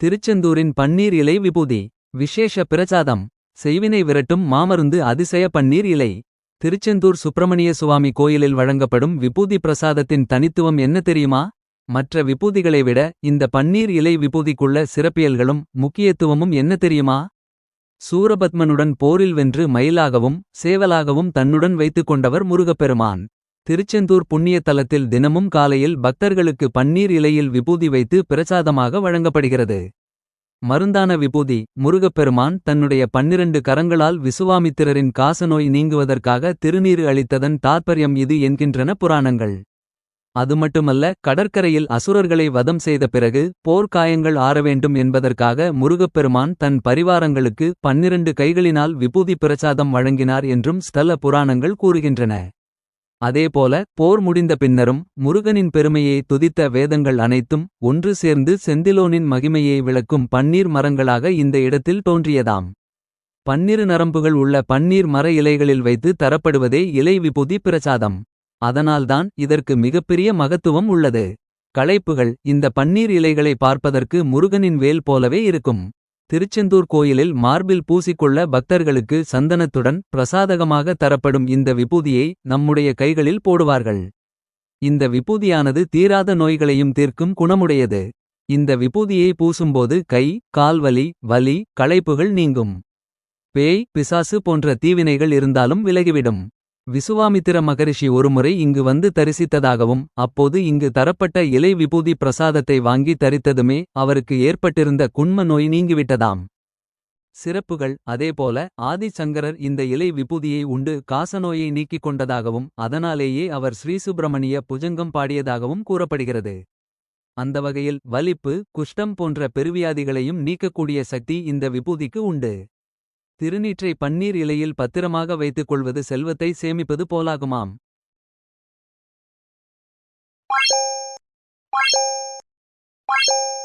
திருச்செந்தூரின் பன்னீர் இலை விபூதி விசேஷ பிரசாதம் செய்வினை விரட்டும் மாமருந்து அதிசய பன்னீர் இலை. திருச்செந்தூர் சுப்பிரமணிய சுவாமி கோயிலில் வழங்கப்படும் விபூதி பிரசாதத்தின் தனித்துவம் என்ன தெரியுமா? மற்ற விபூதிகளை விட இந்த பன்னீர் இலை விபூதிக்குள்ள சிறப்பியல்களும் முக்கியத்துவமும் என்ன தெரியுமா? சூரபத்மனுடன் போரில் வென்று மயிலாகவும் சேவலாகவும் தன்னுடன் வைத்துக் கொண்டவர் முருகப்பெருமான். திருச்செந்தூர் புண்ணிய தலத்தில் தினமும் காலையில் பக்தர்களுக்கு பன்னீர் இலையில் விபூதி வைத்து பிரசாதமாக வழங்கப்படுகிறது. மருந்தான விபூதி முருகப்பெருமான் தன்னுடைய பன்னிரண்டு கரங்களால் விசுவாமித்திரரின் காசநோய் நீங்குவதற்காக திருநீர் அளித்ததன் தாற்பயம் இது என்கின்றன புராணங்கள். அது மட்டுமல்ல கடற்கரையில் அசுரர்களை வதம் செய்த பிறகு போர்க்காயங்கள் ஆற வேண்டும் என்பதற்காக முருகப்பெருமான் தன் பரிவாரங்களுக்கு பன்னிரண்டு கைகளினால் விபூதி பிரசாதம் வழங்கினார் என்றும் ஸ்தல புராணங்கள் கூறுகின்றன. அதேபோல போர் முடிந்த பின்னரும் முருகனின் பெருமையை துதித்த வேதங்கள் அனைத்தும் ஒன்று சேர்ந்து செந்திலோனின் மகிமையை விளக்கும் பன்னீர் மரங்களாக இந்த இடத்தில் தோன்றியதாம். பன்னிரு நரம்புகள் உள்ள பன்னீர் மர இலைகளில் வைத்து தரப்படுவதே இலை விபூதி பிரசாதம். அதனால்தான் இதற்கு மிகப்பெரிய மகத்துவம் உள்ளது. களைப்புகள் இந்த பன்னீர் இலைகளை பார்ப்பதற்கு முருகனின் வேல் போலவே இருக்கும். திருச்செந்தூர் கோயிலில் மார்பில் பூசிக்கொள்ள பக்தர்களுக்கு சந்தனத்துடன் பிரசாதகமாக தரப்படும் இந்த விபூதியை நம்முடைய கைகளில் போடுவார்கள். இந்த விபூதியானது தீராத நோய்களையும் தீர்க்கும் குணமுடையது. இந்த விபூதியை பூசும்போது கை கால்வலி வலி களைப்புகள் நீங்கும். பேய் பிசாசு போன்ற தீவினைகள் இருந்தாலும் விலகிவிடும். விசுவாமித்திர மகரிஷி ஒருமுறை இங்கு வந்து தரிசித்ததாகவும் அப்போது இங்கு தரப்பட்ட இலை விபூதி பிரசாதத்தை வாங்கி தரித்ததுமே அவருக்கு ஏற்பட்டிருந்த குண்ம நோய் நீங்கிவிட்டதாம். சிறப்புகள் அதேபோல ஆதிசங்கரர் இந்த இலை விபூதியை உண்டு காசநோயை நீக்கிக் கொண்டதாகவும் அதனாலேயே அவர் ஸ்ரீசுப்பிரமணிய புஜங்கம் பாடியதாகவும் கூறப்படுகிறது. அந்த வகையில் வலிப்பு குஷ்டம் போன்ற பெருவியாதிகளையும் நீக்கக்கூடிய சக்தி இந்த விபூதிக்கு உண்டு. திருநீற்றை பன்னீர் இலையில் பத்திரமாக வைத்துக் கொள்வது செல்வத்தை சேமிப்பது போலாகுமாம் Thank you.